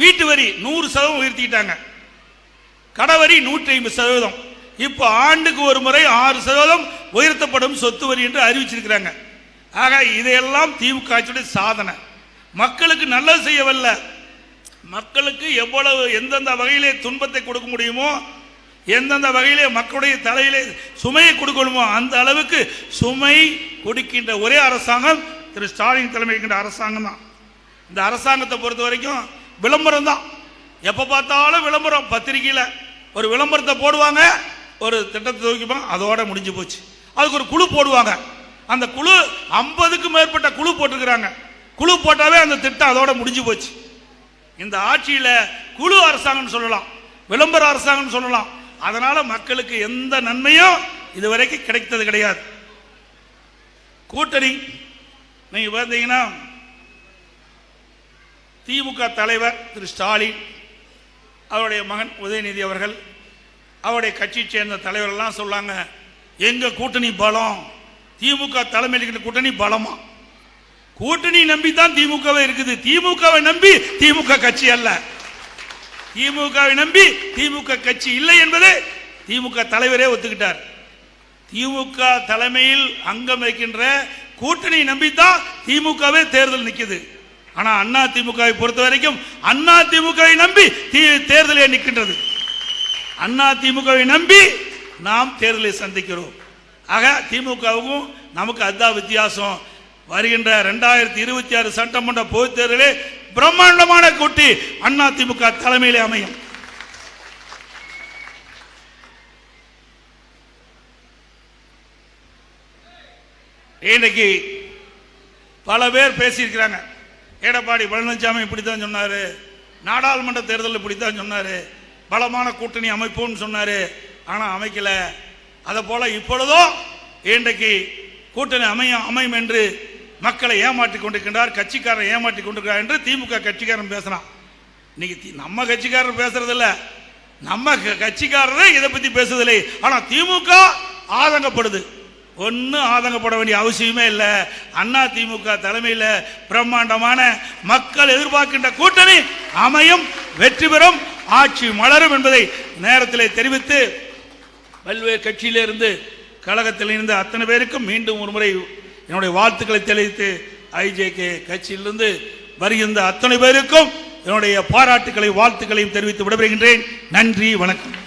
வீட்டு வரி நூறு சதவீதம் உயர்த்திக்கிட்டாங்க. கடவரி நூற்றி ஐம்பது சதவீதம். இப்போ ஆண்டுக்கு ஒரு முறை ஆறு சதவீதம் உயர்த்தப்படும் சொத்து வரி என்று அறிவிச்சிருக்கிறாங்க. ஆக இதையெல்லாம் திமுக ஆட்சியுடைய சாதனை. மக்களுக்கு நல்லது செய்யவல்ல. மக்களுக்கு எவ்வளவு எந்தெந்த வகையிலே துன்பத்தை கொடுக்க முடியுமோ எந்தெந்த வகையிலே மக்களுடைய தலையிலே சுமையை கொடுக்கணுமோ அந்த அளவுக்கு சுமை கொடுக்கின்ற ஒரே அரசாங்கம் திரு ஸ்டாலின் தலைமை இருக்கின்ற அரசாங்கம் தான். இந்த அரசாங்கத்தை பொறுத்த வரைக்கும் விளம்பரம் தான். எப்போ பார்த்தாலும் விளம்பரம் பத்திரிக்கையில் ஒரு விளம்பரத்தை போடுவாங்க ஒரு திட்டத்தை தூக்கிப்போம் அதோட முடிஞ்சு போச்சு. அதுக்கு ஒரு குழு போடுவாங்க. அந்த குழு ஐம்பதுக்கும் மேற்பட்ட குழு போட்டிருக்கிறாங்க. குழு போட்டாவே அந்த திட்டம் அதோட முடிஞ்சு போச்சு. இந்த ஆட்சியில் குழு அரசாங்கம்னு சொல்லலாம் விளம்பர அரசாங்கம்னு சொல்லலாம். அதனால மக்களுக்கு எந்த நன்மையும் இதுவரைக்கும் கிடைத்தது கிடையாது. கூட்டணி நீங்க பார்த்தீங்கன்னா திமுக தலைவர் திரு ஸ்டாலின் அவருடைய மகன் உதயநிதி அவர்கள் அவருடைய கட்சியை சேர்ந்த தலைவர்கள்லாம் சொல்லாங்க எங்க கூட்டணி பலம்? திமுக தலைமையில் இருக்கிற கூட்டணி பலமா? கூட்டணி நம்பி தான் திமுகவே இருக்குது. திமுகவை நம்பி திமுக கட்சி அல்ல. திமுகவை நம்பி திமுக கட்சி இல்லை என்பதை திமுக தலைவரே ஒத்துக்கிட்டார். திமுக தலைமையில் அங்கம் வைக்கின்ற கூட்டணி நம்பித்தான் திமுகவே தேர்தல் நிற்குது ஆனா அண்ணா திமுகவை பொறுத்த வரைக்கும் அண்ணா திமுகவை நம்பி தி- தேர்தலே நிற்கின்றது. அண்ணா திமுகவை நம்பி நாம் தேர்தலை சந்திக்கிறோம். ஆக திமுகவுக்கும் நமக்கு அதுதான் வித்தியாசம். வருகின்ற ரெண்டாயிரத்தி இருபத்தி ஆறு சட்டமன்ற பொதுத் தேர்தலே பிரம்மாண்டமான கூட்டி அண்ணா திமுக தலைமையிலே அமையும். இன்னைக்கு பல பேர் பேசியிருக்கிறாங்க. எடப்பாடி பழனிசாமி இப்படித்தான் சொன்னாரு. நாடாளுமன்ற தேர்தல் இப்படித்தான் சொன்னாரு. பலமான கூட்டணி அமைப்போம்னு சொன்னாரு. ஆனால் அமைக்கல. அதை போல இப்பொழுதும் இன்றைக்கு கூட்டணி அமையும் அமையும் என்று மக்களை ஏமாற்றி கொண்டிருக்கின்றார் கட்சிக்காரர் ஏமாற்றி கொண்டிருக்கிறார் என்று திமுக கட்சிக்காரன் பேசுறான். இன்னைக்கு தி- நம்ம கட்சிக்காரர் பேசுறது இல்ல நம்ம க- கட்சிக்காரரே இதை பத்தி பேசுறதில்லை ஆனா திமுக ஆதங்கப்படுது. ஒன்றும் ஆதங்கப்பட வேண்டிய அவசியமே இல்லை. அண்ணா திமுக தலைமையில் பிரம்மாண்டமான மக்கள் எதிர்பார்க்கின்ற கூட்டணி அமையும் வெற்றி பெறும் ஆட்சி மலரும் என்பதை நேரத்தில் தெரிவித்து பல்வேறு கட்சியிலிருந்து கழகத்திலிருந்து அத்தனை பேருக்கும் மீண்டும் ஒரு முறை என்னுடைய வாழ்த்துக்களை தெரிவித்து ஐஜேகே கட்சியிலிருந்து வருகின்ற அத்தனை பேருக்கும் என்னுடைய பாராட்டுக்களை வாழ்த்துக்களையும் தெரிவித்து விடைபெறுகின்றேன். நன்றி வணக்கம்.